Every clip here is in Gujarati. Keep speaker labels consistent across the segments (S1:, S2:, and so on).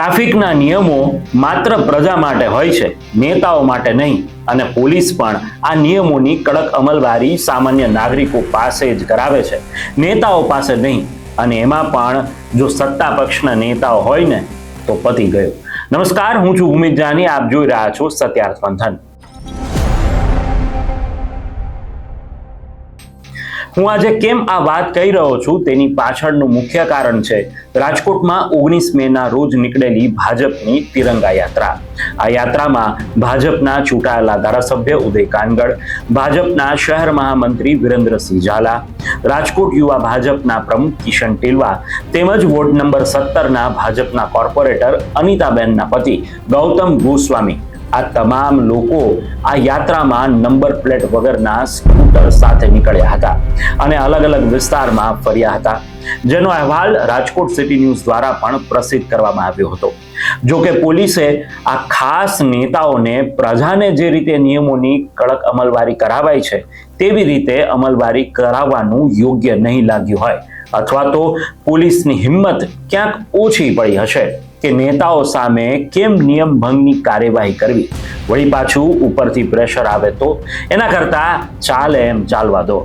S1: ટ્રાફિકના નિયમો માત્ર પ્રજા માટે હોય છે, નેતાઓ માટે નહીં અને પોલીસ પણ આ નિયમોની કડક અમલવારી સામાન્ય નાગરિકો પાસે જ કરાવે છે. નેતાઓ પાસે નહીં અને એમાં પણ જો સત્તા પક્ષના નેતાઓ હોય ને તો પતી ગયો. નમસ્કાર, હું છું ભૂમિત જાની આપ જોઈ રહ્યા છો સત્યાર્થ મંથન હું આજે કેમ આ વાત કહી રહ્યો છું તેની પાછળનું મુખ્ય કારણ છે, રાજકોટમાં ઓગણીસ મે ના રોજ નીકળેલી ભાજપની તિરંગા યાત્રા. આ યાત્રામાં ભાજપના ચૂંટાયેલા ધારાસભ્ય ઉદય કાનગડ, ભાજપના શહેર મહામંત્રી વિરેન્દ્રસિંહ ઝાલા, રાજકોટ યુવા ભાજપના પ્રમુખ કિશન ટીલવા, તેમજ વોર્ડ નંબર સત્તરના ભાજપના કોર્પોરેટર અનિતાબેનના પતિ ગૌતમ ગોસ્વામી. આ તમામ લોકો આ યાત્રામાં નંબર પ્લેટ વગરના સ્કૂટર સાથે નીકળ્યા હતા. અને અલગ અલગ વિસ્તારમાં ફર્યા હતા. જેનો અહેવાલ રાજકોટ સિટી ન્યૂઝ દ્વારા પણ પ્રસિદ્ધ કરવામાં આવ્યો હતો. જો કે પોલીસે આ ખાસ નેતાઓને પ્રજાને જે રીતે નિયમોની કડક અમલવારી કરાવાય છે, તેવી રીતે અમલવારી કરાવવાનું યોગ્ય નહીં લાગ્યું હોય. અથવા તો પોલીસની હિંમત ક્યાંક ઓછી પડી હશે કે નેતાઓ સામે કેમ નિયમ ભંગની કાર્યવાહી કરવી? વળી પાછું ઉપરથી પ્રેશર આવે તો એના કરતા ચાલે એમ ચાલવા દો.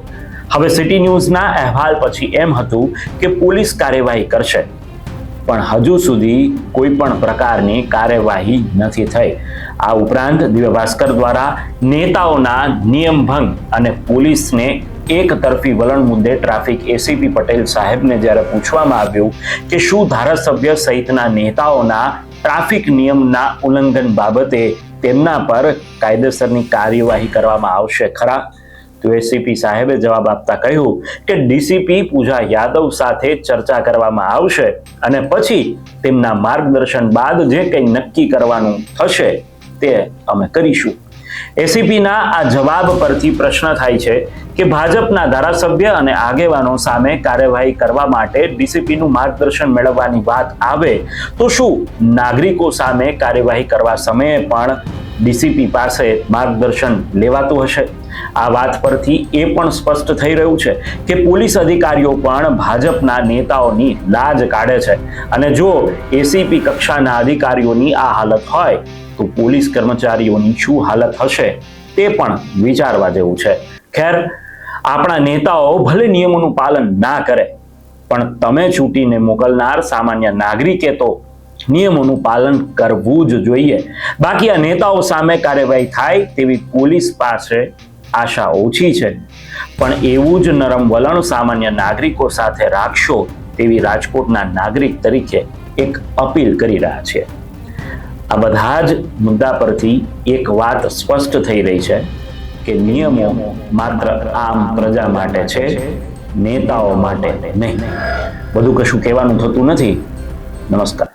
S1: હવે સિટી ન્યૂઝના અહેવાલ પછી એમ હતું કે પોલીસ કાર્યવાહી કરશે. પણ હજુ સુધી કોઈ પણ પ્રકારની કાર્યવાહી નથી થઈ. આ ઉપરાંત દિવ્ય ભાસ્કર દ્વારા નેતાઓના નિયમ ભંગ અને પોલીસને એક તરફી વલણ મુદ્દે ટ્રાફિક એસીપી પટેલ સાહેબને જ્યારે પૂછવામાં આવ્યું કે શું ધારાસભ્ય સહિતના નેતાઓના ટ્રાફિક નિયમના ઉલ્લંઘન બાબતે તેમના પર કાયદેસરની કાર્યવાહી કરવામાં આવશે ખરા? એસીપી સાહેબે જવાબ આપતા કહ્યું કે ડીસીપી પૂજા યાદવ સાથે ચર્ચા કરવામાં આવશે અને પછી તેમના માર્ગદર્શન બાદ જે કંઈ નક્કી કરવાનું થશે તે અમે કરીશું. એસીપીના આ જવાબ પરથી પ્રશ્ન થાય છે કે ભાજપના ધારાસભ્ય અને આગેવાનો સામે કાર્યવાહી કરવા માટે ડીસીપીનું માર્ગદર્શન મેળવવાની વાત આવે તો શું નાગરિકો સામે કાર્યવાહી કરવા સમયે પણ ડીસીપી પાસે માર્ગદર્શન લેવાતું હશે? આ વાત પરથી એ પણ સ્પષ્ટ થઈ રહ્યું છે કે પોલીસ અધિકારીઓ પણ ભાજપના નેતાઓની લાજ કાઢે છે. અને જો એસીપી કક્ષાના અધિકારીઓની આ હાલત હોય, તો પોલીસ કર્મચારીઓની શું હાલત હશે તે પણ વિચારવા જેવું છે. ખેર, આપણા નેતાઓ ભલે નિયમોનું પાલન ના કરે, પણ તમે ચૂંટીને મોકલનાર સામાન્ય નાગરિકે તો નિયમોનું પાલન કરવું જ જોઈએ. બાકી આ નેતાઓ સામે કાર્યવાહી થાય તેવી પોલીસ પાસે આશા ઓછી છે. પણ એવું જ નરમ વલણ સામાન્ય નાગરિકો સાથે રાખશો તેવી રાજકોટના નાગરિક તરીકે એક અપીલ કરી રહ્યા છે. આ બધા જ મુદ્દા પરથી એક વાત સ્પષ્ટ થઈ રહી છે કે નિયમો માત્ર આમ પ્રજા માટે છે, નેતાઓ માટે નહીં. બધું કશું કહેવાનું થતું નથી. નમસ્કાર.